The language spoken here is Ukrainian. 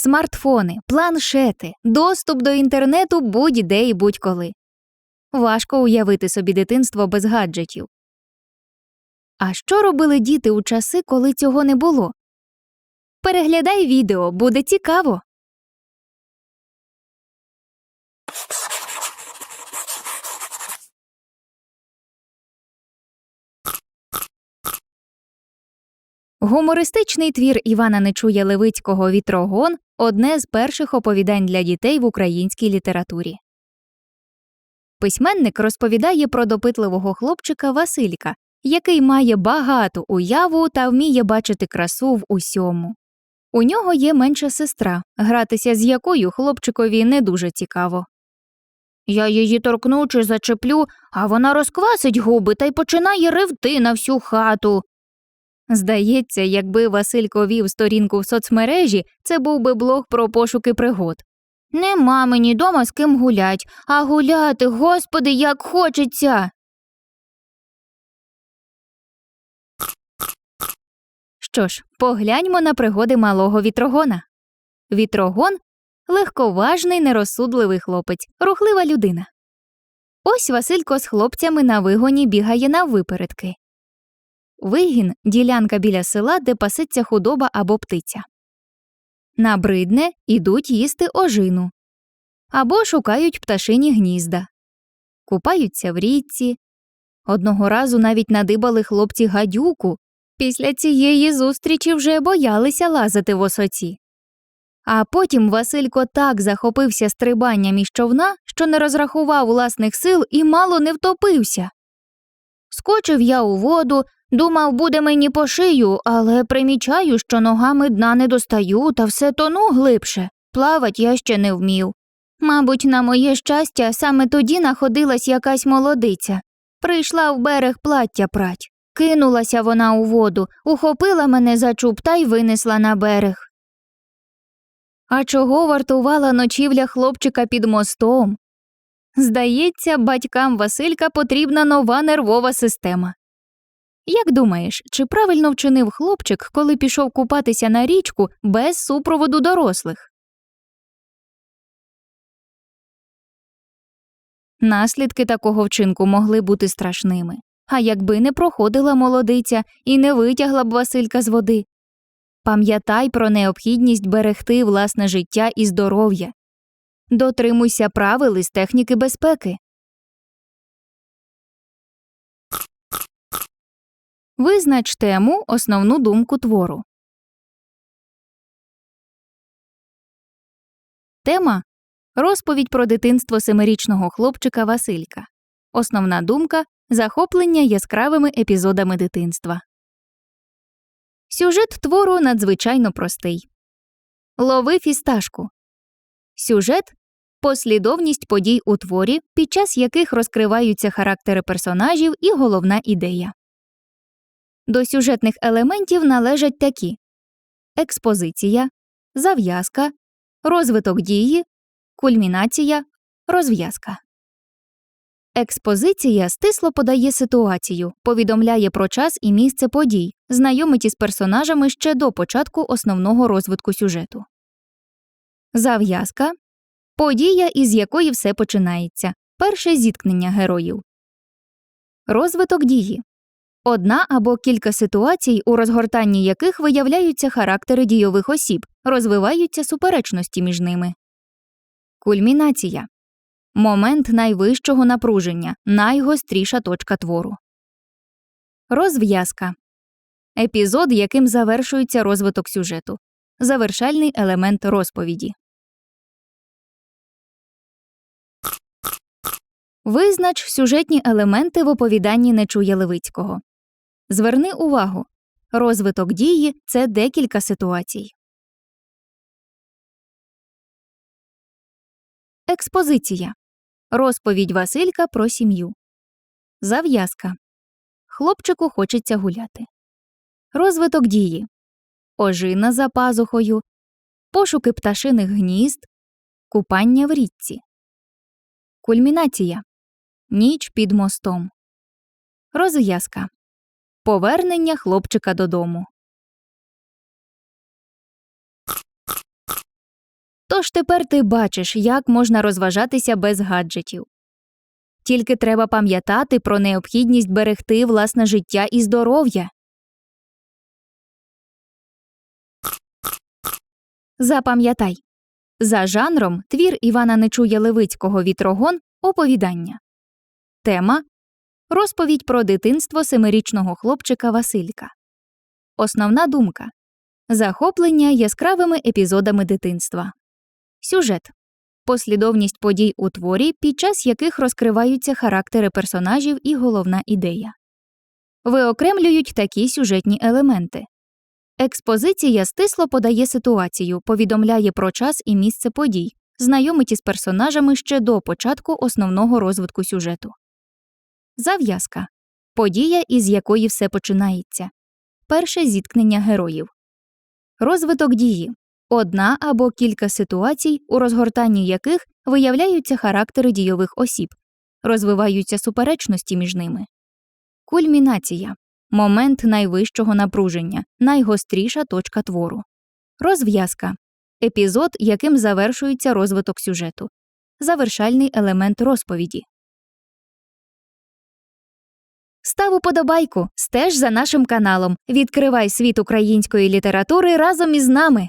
смартфони, планшети, доступ до інтернету будь-де і будь-коли. Важко уявити собі дитинство без гаджетів. А що робили діти у часи, коли цього не було? Переглядай відео, буде цікаво. Гумористичний твір Івана Нечуя Левицького Вітрогон одне з перших оповідань для дітей в українській літературі. Письменник розповідає про допитливого хлопчика Василька, який має багату уяву та вміє бачити красу в усьому. У нього є менша сестра, гратися з якою хлопчикові не дуже цікаво. Я її торкну чи зачеплю, а вона розквасить губи та й починає ревти на всю хату. Здається, якби Василько вів сторінку в соцмережі, це був би блог про пошуки пригод. Нема мені дома з ким гулять, а гуляти, господи, як хочеться. Що ж, погляньмо на пригоди малого вітрогона. Вітрогон легковажний, нерозсудливий хлопець, рухлива людина. Ось Василько з хлопцями на вигоні бігає наввипередки. Вигін ділянка біля села, де пасеться худоба або птиця. Набридне ідуть їсти ожину або шукають пташині гнізда, купаються в річці. Одного разу навіть надибали хлопці гадюку. Після цієї зустрічі вже боялися лазити в осоці. А потім Василько так захопився стрибанням із човна, що не розрахував власних сил і мало не втопився. Скочив я у воду, думав, буде мені по шию, але примічаю, що ногами дна не достаю та все тону глибше. Плавать я ще не вмів. Мабуть, на моє щастя, саме тоді находилась якась молодиця. Прийшла в берег плаття прать. Кинулася вона у воду, ухопила мене за чуб та й винесла на берег. А чого вартувала ночівля хлопчика під мостом? Здається, батькам Василька потрібна нова нервова система. Як думаєш, чи правильно вчинив хлопчик, коли пішов купатися на річку без супроводу дорослих? Наслідки такого вчинку могли бути страшними. А якби не проходила молодиця і не витягла б Василька з води. Пам'ятай про необхідність берегти власне життя і здоров'я. Дотримуйся правил із техніки безпеки. Визнач тему основну думку твору. Тема розповідь про дитинство семирічного хлопчика Василька. Основна думка захоплення яскравими епізодами дитинства. Сюжет твору надзвичайно простий. Лови фісташку. Сюжет послідовність подій у творі, під час яких розкриваються характери персонажів і головна ідея. До сюжетних елементів належать такі експозиція, зав'язка, розвиток дії, кульмінація, розв'язка. Експозиція стисло подає ситуацію, повідомляє про час і місце подій, знайомить із персонажами ще до початку основного розвитку сюжету. Зав'язка подія, із якої все починається. Перше зіткнення героїв. Розвиток дії одна або кілька ситуацій, у розгортанні яких виявляються характери дійових осіб, розвиваються суперечності між ними. Кульмінація момент найвищого напруження, найгостріша точка твору. Розв'язка епізод, яким завершується розвиток сюжету. Завершальний елемент розповіді. Визнач сюжетні елементи в оповіданні Нечуя Левицького. Зверни увагу розвиток дії це декілька ситуацій. Експозиція розповідь Василька про сім'ю. Зав'язка хлопчику хочеться гуляти. Розвиток дії ожина за пазухою, пошуки пташиних гнізд, купання в річці. Кульмінація ніч під мостом. Розв'язка повернення хлопчика додому. Тож тепер ти бачиш, як можна розважатися без гаджетів. Тільки треба пам'ятати про необхідність берегти власне життя і здоров'я. Запам'ятай за жанром твір Івана Нечуя Левицького Вітрогон оповідання. Тема Розповідь про дитинство семирічного хлопчика Василька. Основна думка захоплення яскравими епізодами дитинства. Сюжет послідовність подій у творі, під час яких розкриваються характери персонажів і головна ідея. Виокремлюють такі сюжетні елементи. Експозиція стисло подає ситуацію, повідомляє про час і місце подій, знайомить із персонажами ще до початку основного розвитку сюжету. Зав'язка подія, із якої все починається. Перше зіткнення героїв. Розвиток дії одна або кілька ситуацій, у розгортанні яких виявляються характери дійових осіб, розвиваються суперечності між ними. Кульмінація момент найвищого напруження, найгостріша точка твору. Розв'язка епізод, яким завершується розвиток сюжету, завершальний елемент розповіді. Став уподобайку, стеж за нашим каналом. Відкривай світ української літератури разом із нами.